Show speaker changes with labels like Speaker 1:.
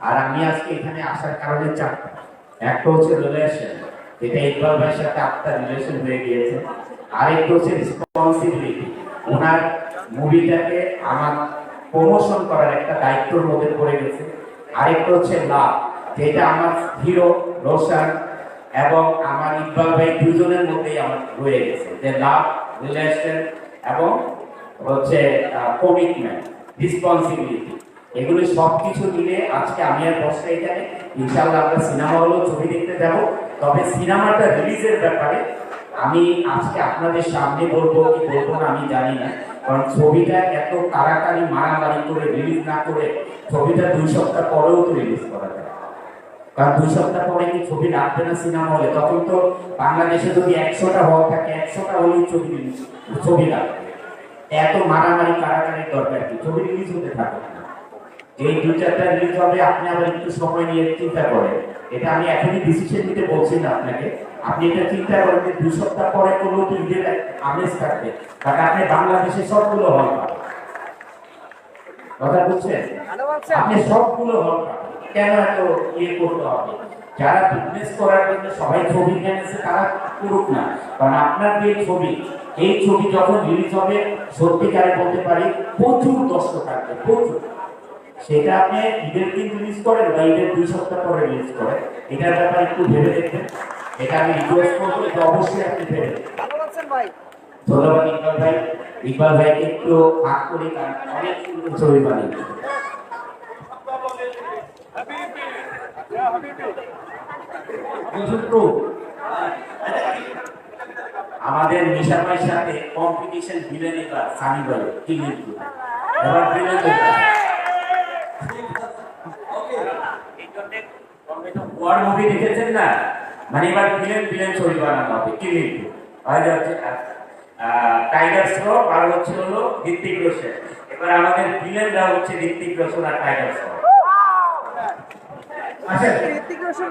Speaker 1: আর আমি আজকে এখানে আসার কারণে চারটা একটা হচ্ছে রিলেশন যেটা ইকবাল ভাইয়ের সাথে আপনার রিলেশন হয়ে গিয়েছে। আরেকটা হচ্ছে রেসপন্সিবিলিটি ওনার মুভিটাকে আমার প্রমোশন করার একটা দায়িত্বর মধ্যে পড়ে গেছে। আরেকটা হচ্ছে লাভ যেটা আমার হিরো রোশন, এবং আমার ইকবাল ভাই দুজনের মধ্যেই আমার রয়ে গেছে। যে লাভ রিলেশন এবং হচ্ছে কমিটমেন্ট রেসপন্সিবিলিটি এগুলো সবকিছু মিলে আজকে আমি আর বসে এখানে। ইনশাআল্লাহ আমরা সিনেমা হলেও ছবি দেখতে যাব। তবে সিনেমাটা রিলিজের ব্যাপারে আমি আজকে আপনাদের সামনে বলব কি বলব না আমি জানি না। কারণ ছবিটা এত তাড়াতাড়ি মারামারি করে রিলিজ না করে ছবিটা দুই সপ্তাহ পরেও তো রিলিজ করা যায়। কারণ দুই সপ্তাহ পরে কি ছবি রাখবে না সিনেমা হলে? তখন তো বাংলাদেশে যদি একশোটা হল থাকে, একশোটা হলেই ছবি ছবি রাখবে এত মারামারি, কারাকারির দরকার কি? ছবি রিলিজ হতে থাকে না। যে দুই চারটা রিলিজ হবে আপনি আবার একটু সময় নিয়ে চিন্তা করেন। এটা আমি এখনই ডিসিশন নিতে বলছি না আপনাকে। আপনি এটা চিন্তা করেন যে দুই সপ্তাহ পরে কোনো তো ঈদের আমেজ থাকবে। কারণ আপনি বাংলাদেশে সবগুলো হল পাবেন। কথা বুঝছেন? আপনি সবগুলো হল পাবেন। কেন এত ইয়ে করতে হবে? যারা বিজনেস করার জন্য সবাই ছবি কিনেছে তারা করুক না। কারণ আপনার যে ছবি এই ছবি যখন রিলিজ হবে সত্যিকারে বলতে পারি প্রচুর দর্শক থাকবে প্রচুর। সেটা আপনি ঈদের দিন রিলিজ করেন বা ঈদের দুই সপ্তাহ পরে রিলিজ করেন। এটার ব্যাপারে একটু ভেবে দেখবেন। এটা আমি রিকোয়েস্ট করব এটা অবশ্যই আপনি ভেবে ধন্যবাদ ইকবাল ভাই। ইকবাল ভাইকে একটু হাত করি অনেক সুন্দর ছবি বানিয়েছে আমাদের নিশা ভাইয়ের সাথে কম্পিটিশন ভিলেন এবার সানি ভাই কি এবার ভিলেন না? মানে এবার ভিলেন ভিলেন ছবি বানানো হবে কি লিখবে? হয়তো হচ্ছে টাইগার শ্রফ আর হচ্ছে হলো ঋত্বিক রোশন। এবার আমাদের ভিলেনরা হচ্ছে ঋত্বিক রোশন আর টাইগার শ্রফ
Speaker 2: ঋত্বিক রোশন।